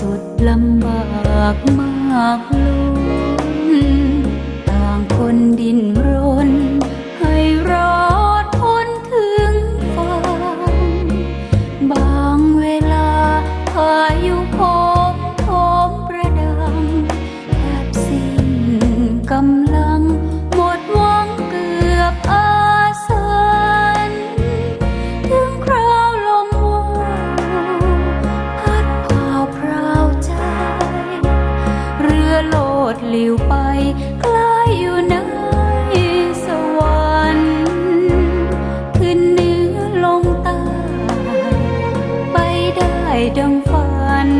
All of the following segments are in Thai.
ษย์สุดล ด้ดังฝัน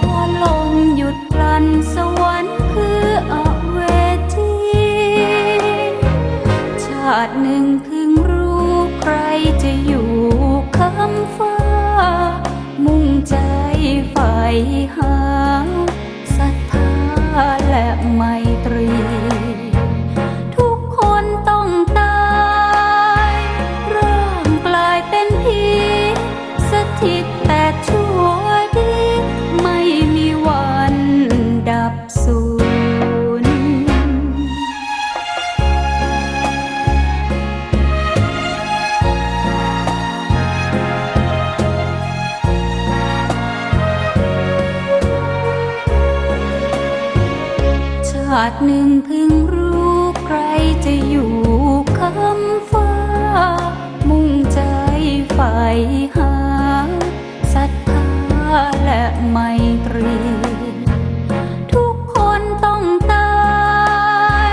พอลมหยุดพลันสวรรค์คืออเวทีชาติหนึ่งเพิ่งรู้ใครจะอยู่คำฟ้า มุ่งใจใฝ่หาาติหนึ่งเพิ่งรู้ใครจะอยู่คำฟ้า มุ่งใจใฝ่หาศรัทธาและไมตรี ทุกคนต้องตาย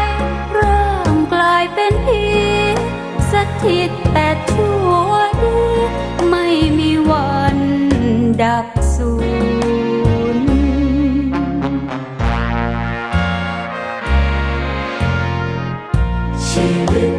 ร่างกลายเป็นผีสถิตแต่ชั่วดี ไม่มีวันดับสู see you.